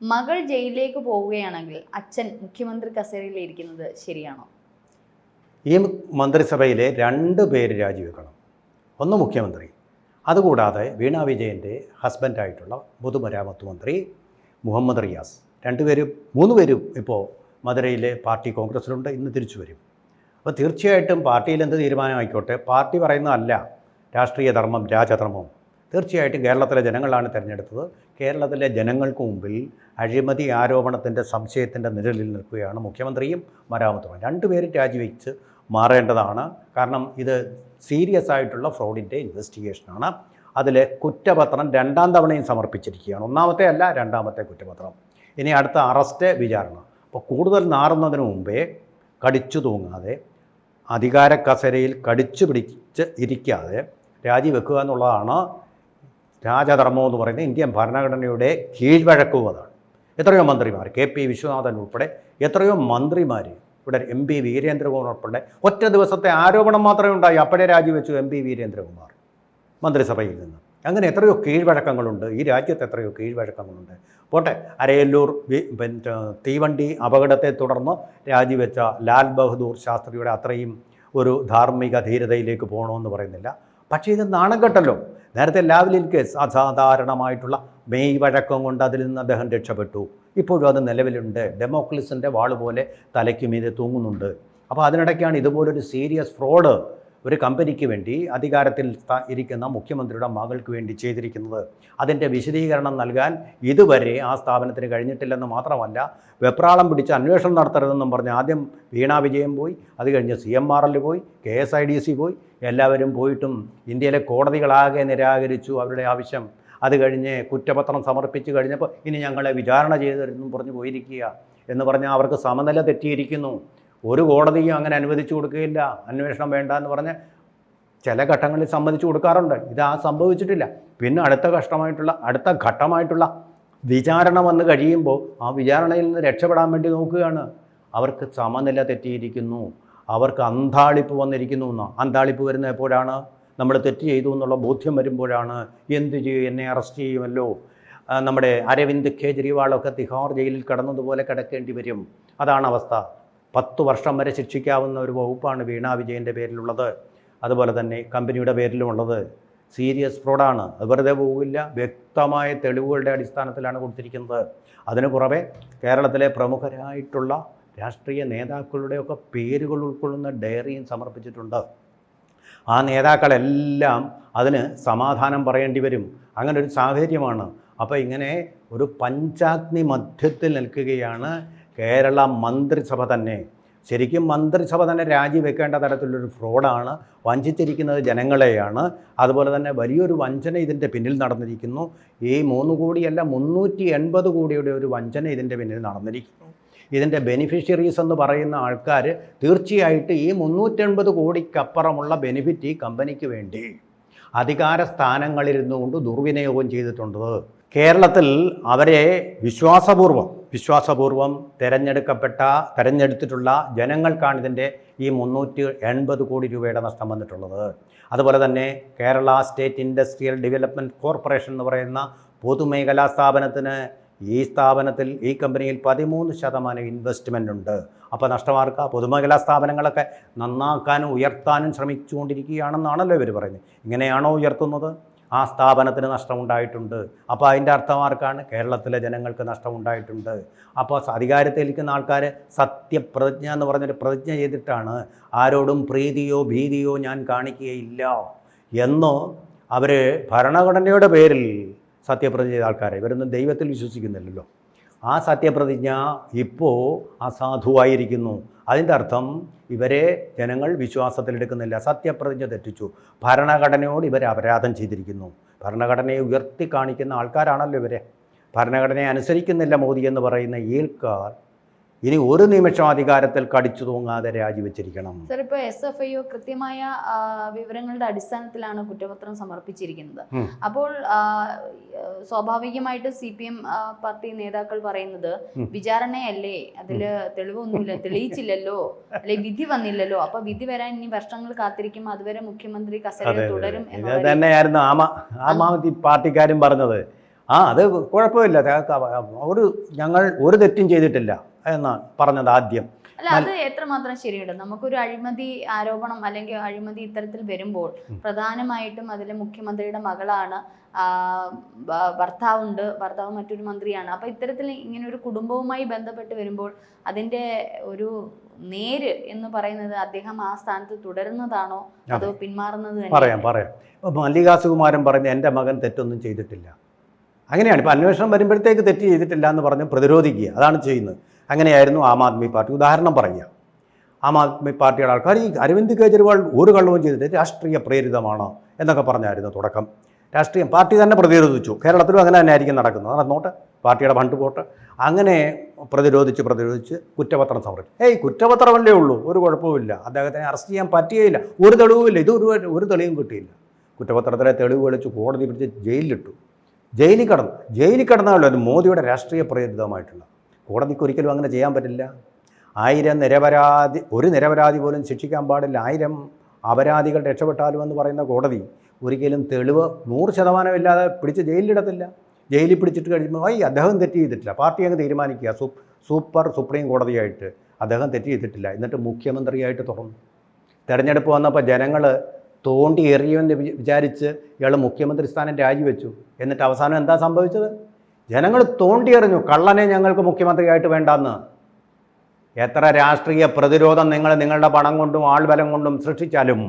മകൾ ജയിലിലേക്ക് പോവുകയാണെങ്കിൽ അച്ഛൻ മുഖ്യമന്ത്രി കസേരയിൽ ഇരിക്കുന്നത് ശരിയാണോ? ഈ മന്ത്രിസഭയിലെ രണ്ട് പേര് രാജിവെക്കണം. ഒന്ന് മുഖ്യമന്ത്രി അതുകൂടാതെ വീണ വിജയന്റെ ഹസ്ബൻഡായിട്ടുള്ള പൊതുമരാമത്ത് മന്ത്രി മുഹമ്മദ് റിയാസ്. രണ്ടുപേരും മൂന്ന് പേരും ഇപ്പോൾ മധുരയിലെ പാർട്ടി കോൺഗ്രസ്സിലുണ്ട് ഇന്ന് തിരിച്ചു വരും. അപ്പോൾ തീർച്ചയായിട്ടും പാർട്ടിയിൽ എന്ത് തീരുമാനമായിക്കോട്ടെ? പാർട്ടി പറയുന്നതല്ല രാഷ്ട്രീയ ധർമ്മം രാജധർമ്മം. തീർച്ചയായിട്ടും കേരളത്തിലെ ജനങ്ങളാണ് തിരഞ്ഞെടുത്തത്. കേരളത്തിലെ ജനങ്ങൾക്ക് മുമ്പിൽ അഴിമതി ആരോപണത്തിന്റെ സംശയത്തിന്റെ നിഴലിൽ നിൽക്കുകയാണ് മുഖ്യമന്ത്രിയും മരാമത്തും രണ്ടുപേരും രാജിവെച്ച് മാറേണ്ടതാണ്. കാരണം ഇത് സീരിയസ് ആയിട്ടുള്ള ഫ്രോഡിന്റെ ഇൻവെസ്റ്റിഗേഷനാണ്. അതിൽ കുറ്റപത്രം രണ്ടാം തവണയും സമർപ്പിച്ചിരിക്കുകയാണ്. ഒന്നാമത്തെ അല്ല രണ്ടാമത്തെ കുറ്റപത്രം. ഇനി അടുത്ത അറസ്റ്റ് വിചാരണ. അപ്പോൾ കൂടുതൽ നാറുന്നതിന് മുമ്പേ കടിച്ചു തൂങ്ങാതെ അധികാര കസരയിൽ കടിച്ചു പിടിച്ച് ഇരിക്കാതെ രാജിവെക്കുക എന്നുള്ളതാണ് രാജധർമ്മം എന്ന് പറയുന്നത് ഇന്ത്യൻ ഭരണഘടനയുടെ കീഴ്വഴക്കവും അതാണ്. എത്രയോ മന്ത്രിമാർ കെ പി വിശ്വനാഥൻ ഉൾപ്പെടെ എത്രയോ മന്ത്രിമാർ ഇവിടെ എം പി വീരേന്ദ്രകുമാർ ഉൾപ്പെടെ ഒറ്റ ദിവസത്തെ ആരോപണം മാത്രമേ ഉണ്ടായി. അപ്പോഴേ രാജിവെച്ചു എം പി വീരേന്ദ്രകുമാർ മന്ത്രിസഭയിൽ നിന്ന്. അങ്ങനെ എത്രയോ കീഴ്വഴക്കങ്ങളുണ്ട്. ഈ രാജ്യത്ത് എത്രയോ കീഴ്വഴക്കങ്ങളുണ്ട്. പോട്ടെ അരയല്ലൂർ പിന്നെ തീവണ്ടി അപകടത്തെ തുടർന്ന് രാജിവെച്ച ലാൽ ബഹദൂർ ശാസ്ത്രിയുടെ അത്രയും ഒരു ധാർമ്മിക ധീരതയിലേക്ക് പോകണമെന്ന് പറയുന്നില്ല. പക്ഷേ ഇത് നാണം കെട്ടല്ലോ. നേരത്തെ ലാവ്ലിൻ കേസ് അസാധാരണമായിട്ടുള്ള മെയ് വഴക്കം കൊണ്ട് അതിൽ നിന്ന് അദ്ദേഹം രക്ഷപ്പെട്ടു. ഇപ്പോഴും അത് നിലവിലുണ്ട്. ഡെമോക്ലിസിന്റെ വാൾ പോലെ തലയ്ക്ക് മീതെ തൂങ്ങുന്നുണ്ട്. അപ്പോൾ അതിനിടയ്ക്കാണ് ഇതുപോലൊരു സീരിയസ് ഫ്രോഡ് ഒരു കമ്പനിക്ക് വേണ്ടി അധികാരത്തിൽ ഇരിക്കുന്ന മുഖ്യമന്ത്രിയുടെ മകൾക്ക് വേണ്ടി ചെയ്തിരിക്കുന്നത്. അതിന്റെ വിശദീകരണം നൽകാൻ ഇതുവരെ ആ സ്ഥാപനത്തിന് കഴിഞ്ഞിട്ടില്ലെന്ന് മാത്രമല്ല വെപ്രാളം പിടിച്ച് അന്വേഷണം നടത്തരുതെന്നും പറഞ്ഞ് ആദ്യം വീണ വിജയം പോയി അത് കഴിഞ്ഞ് സി എം ആർ എൽ പോയി K S I D C പോയി എല്ലാവരും പോയിട്ടും ഇന്ത്യയിലെ കോടതികളാകെ നിരാകരിച്ചു അവരുടെ ആവശ്യം. അത് കഴിഞ്ഞ് കുറ്റപത്രം സമർപ്പിച്ച് കഴിഞ്ഞപ്പോൾ ഇനി ഞങ്ങളെ വിചാരണ ചെയ്തതെന്നും പറഞ്ഞ് പോയിരിക്കുക എന്ന് പറഞ്ഞാൽ അവർക്ക് സമനില തെറ്റിയിരിക്കുന്നു. ഒരു കോടതിയും അങ്ങനെ അനുവദിച്ചു കൊടുക്കുകയില്ല. അന്വേഷണം വേണ്ട എന്ന് പറഞ്ഞ് ചില ഘട്ടങ്ങളിൽ സമ്മതിച്ചു കൊടുക്കാറുണ്ട്. ഇത് ആ സംഭവിച്ചിട്ടില്ല. പിന്നെ അടുത്ത കഷ്ടമായിട്ടുള്ള അടുത്ത ഘട്ടമായിട്ടുള്ള വിചാരണ വന്ന് കഴിയുമ്പോൾ ആ വിചാരണയിൽ നിന്ന് രക്ഷപ്പെടാൻ വേണ്ടി നോക്കുകയാണ്. അവർക്ക് സമനില തെറ്റിയിരിക്കുന്നു. അവർക്ക് അന്താളിപ്പ് വന്നിരിക്കുന്നു എന്നോ. അന്താളിപ്പ് വരുന്ന എപ്പോഴാണ്? നമ്മൾ തെറ്റ് ചെയ്തു എന്നുള്ള ബോധ്യം വരുമ്പോഴാണ്. എന്ത് ചെയ്യും? എന്നെ അറസ്റ്റ് ചെയ്യുമല്ലോ. നമ്മുടെ അരവിന്ദ് കെജ്രിവാളൊക്കെ തിഹാർ ജയിലിൽ കിടന്നതുപോലെ കിടക്കേണ്ടി വരും. അതാണ് അവസ്ഥ. പത്ത് വർഷം വരെ ശിക്ഷിക്കാവുന്ന ഒരു വകുപ്പാണ് വീണ വിജയന്റെ പേരിലുള്ളത്. അതുപോലെ തന്നെ കമ്പനിയുടെ പേരിലുമുള്ളത് സീരിയസ് ഫ്രോഡാണ്. അത് വെറുതെ പോകില്ല വ്യക്തമായ തെളിവുകളുടെ അടിസ്ഥാനത്തിലാണ് കൊടുത്തിരിക്കുന്നത്. അതിനു പുറമെ കേരളത്തിലെ പ്രമുഖരായിട്ടുള്ള രാഷ്ട്രീയ നേതാക്കളുടെയൊക്കെ പേരുകൾ ഉൾക്കൊള്ളുന്ന ഡയറിയും സമർപ്പിച്ചിട്ടുണ്ട്. ആ നേതാക്കളെല്ലാം അതിന് സമാധാനം പറയേണ്ടി വരും. അങ്ങനെ ഒരു സാഹചര്യമാണ്. അപ്പോൾ ഇങ്ങനെ ഒരു പഞ്ചാഗ്നി മധ്യത്തിൽ നിൽക്കുകയാണ് കേരള മന്ത്രിസഭ തന്നെ. ശരിക്കും മന്ത്രിസഭ തന്നെ രാജിവെക്കേണ്ട തരത്തിലൊരു ഫ്രോഡാണ്. വഞ്ചിച്ചിരിക്കുന്നത് ജനങ്ങളെയാണ്. അതുപോലെ തന്നെ വലിയൊരു വഞ്ചന ഇതിന്റെ പിന്നിൽ നടന്നിരിക്കുന്നു. ഈ മൂന്ന് കോടിയല്ല മുന്നൂറ്റി എൺപത് കോടിയുടെ ഒരു വഞ്ചന ഇതിന്റെ പിന്നിൽ നടന്നിരിക്കുന്നു. ഇതിന്റെ ബെനിഫിഷ്യറീസ് എന്ന് പറയുന്ന ആൾക്കാർ തീർച്ചയായിട്ട് ഈ മുന്നൂറ്റൻപത് കോടിക്കപ്പുറമുള്ള ബെനിഫിറ്റ് ഈ കമ്പനിക്ക് വേണ്ടി അധികാര സ്ഥാനങ്ങളിരുന്നുകൊണ്ട് ദുർവിനിയോഗം ചെയ്തിട്ടുണ്ട്. കേരളത്തിൽ അവരെ വിശ്വാസപൂർവം വിശ്വാസപൂർവം തിരഞ്ഞെടുക്കപ്പെട്ട തിരഞ്ഞെടുത്തിട്ടുള്ള ജനങ്ങൾക്കാണ് ഇതിന്റെ ഈ മുന്നൂറ്റി എൺപത് കോടി രൂപയുടെ നഷ്ടം വന്നിട്ടുള്ളത്. അതുപോലെ തന്നെ Kerala State Industrial Development Corporation എന്ന് പറയുന്ന പൊതുമേഖലാ സ്ഥാപനത്തിന് ഈ സ്ഥാപനത്തിൽ ഈ കമ്പനിയിൽ പതിമൂന്ന് ശതമാനം ഇൻവെസ്റ്റ്മെന്റ് ഉണ്ട്. അപ്പോൾ നഷ്ടമാർക്ക പൊതുമേഖലാ സ്ഥാപനങ്ങളൊക്കെ നന്നാക്കാനും ഉയർത്താനും ശ്രമിച്ചുകൊണ്ടിരിക്കുകയാണെന്നാണല്ലോ ഇവർ പറയുന്നത്. ഇങ്ങനെയാണോ ഉയർത്തുന്നത്? ആ സ്ഥാപനത്തിന് നഷ്ടമുണ്ടായിട്ടുണ്ട്. അപ്പോൾ അതിന്റെ അർത്ഥമാർക്കാണ് കേരളത്തിലെ ജനങ്ങൾക്ക് നഷ്ടമുണ്ടായിട്ടുണ്ട്. അപ്പോൾ അധികാരത്തിലിരിക്കുന്ന ആൾക്കാർ സത്യപ്രതിജ്ഞ എന്ന് പറഞ്ഞൊരു പ്രതിജ്ഞ ചെയ്തിട്ടാണ് ആരോടും പ്രീതിയോ ഭീതിയോ ഞാൻ കാണിക്കുകയില്ല എന്നോ അവർ ഭരണഘടനയുടെ പേരിൽ സത്യപ്രതിജ്ഞ ചെയ്ത ആൾക്കാരെ ഇവരൊന്നും ദൈവത്തിൽ വിശ്വസിക്കുന്നില്ലല്ലോ. ആ സത്യപ്രതിജ്ഞ ഇപ്പോൾ അസാധുവായിരിക്കുന്നു. അതിന്റെ അർത്ഥം ഇവരെ ജനങ്ങൾ വിശ്വാസത്തിലെടുക്കുന്നില്ല. സത്യപ്രതിജ്ഞ തെറ്റിച്ചു. ഭരണഘടനയോട് ഇവരെ അപരാധം ചെയ്തിരിക്കുന്നു. ഭരണഘടനയെ ഉയർത്തി കാണിക്കുന്ന ആൾക്കാരാണല്ലോ ഇവരെ. ഭരണഘടനയെ അനുസരിക്കുന്നില്ല മോദി എന്ന് പറയുന്ന ഈൾക്കാർ ഇനി ഒരു നിമിഷം അധികാരത്തിൽ കടിച്ചു തൂങ്ങാതെ രാജിവെച്ചിരിക്കണം. സർ ഇപ്പോൾ എസ് എഫ് ഐ കൃത്യമായ വിവരങ്ങളുടെ അടിസ്ഥാനത്തിലാണ് കുറ്റപത്രം സമർപ്പിച്ചിരിക്കുന്നത്. അപ്പോൾ സ്വാഭാവികമായിട്ട് സി പി എം പാർട്ടി നേതാക്കൾ പറയുന്നത്. വിചാരണയല്ലേ? അതിൽ തെളിവൊന്നുമില്ല. തെളിയിച്ചില്ലല്ലോ. അല്ലെ വിധി വന്നില്ലല്ലോ. അപ്പൊ വിധി വരാൻ ഇനി വർഷങ്ങൾ കാത്തിരിക്കും. അതുവരെ മുഖ്യമന്ത്രി കസേര കസേരയിൽ തുടരും തന്നെയായിരുന്നു ആമാ ആമാവതി പാർട്ടിക്കാരും പറഞ്ഞത്. ആ അത് കുഴപ്പമില്ല. ഒരു ഞങ്ങൾ ഒരു തെറ്റും ചെയ്തിട്ടില്ല എന്നാണ് പറഞ്ഞത് ആദ്യം. അല്ല അത് എത്രമാത്രം ശരിയുണ്ട്? നമുക്കൊരു അഴിമതി ആരോപണം അല്ലെങ്കിൽ അഴിമതി ഇത്തരത്തിൽ വരുമ്പോൾ പ്രധാനമായിട്ടും അതിൽ മുഖ്യമന്ത്രിയുടെ മകളാണ് ഭർത്താവുണ്ട് ഭർത്താവ് മറ്റൊരു മന്ത്രിയാണ്. അപ്പൊ ഇത്തരത്തിൽ ഇങ്ങനെ ഒരു കുടുംബവുമായി ബന്ധപ്പെട്ട് വരുമ്പോൾ അതിന്റെ ഒരു നേര് എന്ന് പറയുന്നത് അദ്ദേഹം ആ സ്ഥാനത്ത് തുടരുന്നതാണോ? അതോ പിന്മാറുന്നത് പറയാം പറയാം. മല്ലികാസുകുമാരൻ മല്ലികാ സുകുമാരൻ പറഞ്ഞ് എന്റെ മകൻ തെറ്റൊന്നും ചെയ്തിട്ടില്ല. അങ്ങനെയാണ്. ഇപ്പോൾ അന്വേഷണം വരുമ്പോഴത്തേക്ക് തെറ്റ് ചെയ്തിട്ടില്ല എന്ന് പറഞ്ഞ് പ്രതിരോധിക്കുക. അതാണ് ചെയ്യുന്നത്. അങ്ങനെയായിരുന്നു ആം ആദ്മി പാർട്ടി. ഉദാഹരണം പറയുക. ആം ആദ്മി പാർട്ടിയുടെ ആൾക്കാർ ഈ അരവിന്ദ് കെജ്രിവാൾ ഒരു കള്ളവും ചെയ്തിട്ട് രാഷ്ട്രീയ പ്രേരിതമാണ് എന്നൊക്കെ പറഞ്ഞായിരുന്നു തുടക്കം. രാഷ്ട്രീയം പാർട്ടി തന്നെ പ്രതിരോധിച്ചു. കേരളത്തിലും അങ്ങനെ തന്നെ ആയിരിക്കും നടക്കുന്നത് നടന്നോട്ടെ പാർട്ടിയുടെ ഫണ്ട് പോട്ട്. അങ്ങനെ പ്രതിരോധിച്ച് പ്രതിരോധിച്ച് കുറ്റപത്രം സമർപ്പിച്ചു. ഏയ് കുറ്റപത്രമല്ലേ ഉള്ളൂ. ഒരു കുഴപ്പമില്ല അദ്ദേഹത്തിനെ അറസ്റ്റ് ചെയ്യാൻ പറ്റിയേയില്ല ഒരു തെളിവുമില്ല. ഇത് ഒരു ഒരു തെളിവും കിട്ടിയില്ല. കുറ്റപത്രത്തിലെ തെളിവ് വിളിച്ച് കോടതി പിടിച്ച് ജയിലിലിട്ടു. ജയിലിൽ കടന്നു ജയിലിൽ കടന്നാലോ അത് മോദിയുടെ രാഷ്ട്രീയ പ്രേരിതമായിട്ടുള്ള കോടതിക്ക് ഒരിക്കലും അങ്ങനെ ചെയ്യാൻ പറ്റില്ല. ആയിരം നിരപരാധി ഒരു നിരപരാധി പോലും ശിക്ഷിക്കാൻ പാടില്ല. ആയിരം അപരാധികൾ രക്ഷപ്പെട്ടാലും എന്ന് പറയുന്ന കോടതി ഒരിക്കലും തെളിവ് നൂറ് ശതമാനമില്ലാതെ പിടിച്ച് ജയിലിലിടത്തില്ല. ജയിലിൽ പിടിച്ചിട്ട് കഴിയുമ്പോൾ ഐ അദ്ദേഹം തെറ്റ് ചെയ്തിട്ടില്ല. പാർട്ടി അങ്ങ് തീരുമാനിക്കുക. സൂപ്പർ സുപ്രീം കോടതിയായിട്ട് അദ്ദേഹം തെറ്റ് ചെയ്തിട്ടില്ല. എന്നിട്ട് മുഖ്യമന്ത്രിയായിട്ട് തുറന്നു തെരഞ്ഞെടുപ്പ് വന്നപ്പോൾ ജനങ്ങൾ തോണ്ടി എറിയുമെന്ന് വിചാരിച്ച് ഇയാൾ മുഖ്യമന്ത്രി സ്ഥാനം രാജിവെച്ചു. എന്നിട്ട് അവസാനം എന്താ സംഭവിച്ചത്? ജനങ്ങൾ തോണ്ടി എറിഞ്ഞു. കള്ളനെ ഞങ്ങൾക്ക് മുഖ്യമന്ത്രിയായിട്ട് വേണ്ടെന്ന്. എത്ര രാഷ്ട്രീയ പ്രതിരോധം നിങ്ങൾ നിങ്ങളുടെ പണം കൊണ്ടും ആൾബലം കൊണ്ടും സൃഷ്ടിച്ചാലും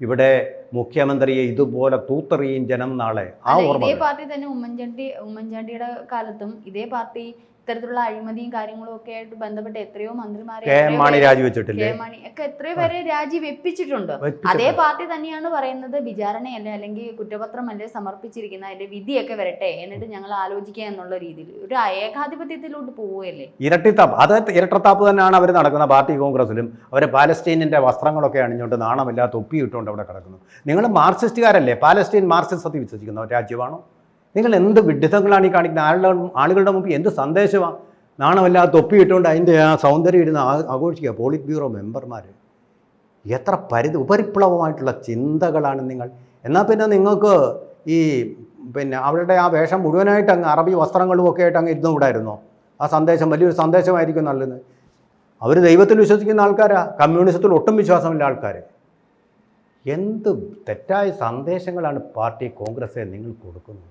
ഇവിടെ മുഖ്യമന്ത്രിയെ ഇതുപോലെ തൂത്തെറിയും ജനം നാളെ. ആ ഓർമ്മ ഇതേ പാർട്ടി തന്നെ ഉമ്മൻചാണ്ടി ഉമ്മൻചാണ്ടിയുടെ കാലത്തും ഇതേ പാർട്ടി ഇത്തരത്തിലുള്ള അഴിമതിയും കാര്യങ്ങളും ഒക്കെ ആയിട്ട് ബന്ധപ്പെട്ട് എത്രയോ മന്ത്രിമാരെ മാണി രാജിവെച്ചിട്ടില്ലേ? മാണി ഒക്കെ എത്രയോ പേരെ രാജി വെപ്പിച്ചിട്ടുണ്ട്. അതേ പാർട്ടി തന്നെയാണ് പറയുന്നത് വിചാരണയല്ല അല്ലെങ്കിൽ കുറ്റപത്രം കുറ്റപത്രമല്ലേ സമർപ്പിച്ചിരിക്കുന്ന അതിന്റെ വിധിയൊക്കെ വരട്ടെ എന്നിട്ട് ഞങ്ങൾ ആലോചിക്കുക എന്നുള്ള രീതിയിൽ. ഒരു ഏകാധിപത്യത്തിലോട്ട് പോവുകയല്ലേ? ഇരട്ടിത്താപ്പ്. അത് ഇരട്ടത്താപ്പ് തന്നെയാണ് അവർ നടക്കുന്ന പാർട്ടി കോൺഗ്രസിലും. അവർ പാലസ്റ്റീനിന്റെ വസ്ത്രങ്ങളൊക്കെ അണിഞ്ഞുകൊണ്ട് നാണമില്ലാത്ത ഒപ്പിയിട്ടുകൊണ്ട് അവിടെ കിടക്കുന്നു. നിങ്ങൾ മാർക്സിസ്റ്റുകാരല്ലേ? പാലസ്റ്റീൻ മാർക്സിസത്തിൽ വിശ്വസിക്കുന്ന രാജ്യമാണോ? നിങ്ങൾ എന്ത് വിഡിത്തങ്ങളാണ് ഈ കാണിക്കുന്നത്? ആളുടെ ആളുകളുടെ മുമ്പിൽ എന്ത് സന്ദേശമാണ് നാണമില്ലാതെ തൊപ്പിയിട്ടുകൊണ്ട് അതിന്റെ ആ സൗന്ദര്യം ഇരുന്ന് ആഘോഷിക്കുക. പോളിറ്റ് ബ്യൂറോ മെമ്പർമാർ എത്ര പരിധി ഉപരിപ്ലവമായിട്ടുള്ള ചിന്തകളാണ് നിങ്ങൾ. എന്നാൽ പിന്നെ നിങ്ങൾക്ക് ഈ പിന്നെ അവരുടെ ആ വേഷം മുഴുവനായിട്ട് അങ്ങ് അറബി വസ്ത്രങ്ങളും ഒക്കെ ആയിട്ട് അങ്ങ് ഇരുന്നു കൂടായിരുന്നോ? ആ സന്ദേശം വലിയൊരു സന്ദേശമായിരിക്കും നല്ലത്. അവർ ദൈവത്തിൽ വിശ്വസിക്കുന്ന ആൾക്കാരാ കമ്മ്യൂണിസത്തിൽ ഒട്ടും വിശ്വാസമില്ല ആൾക്കാർ എന്ത് തെറ്റായ സന്ദേശങ്ങളാണ് പാർട്ടി കോൺഗ്രസ് നിങ്ങൾ കൊടുക്കുന്നത്?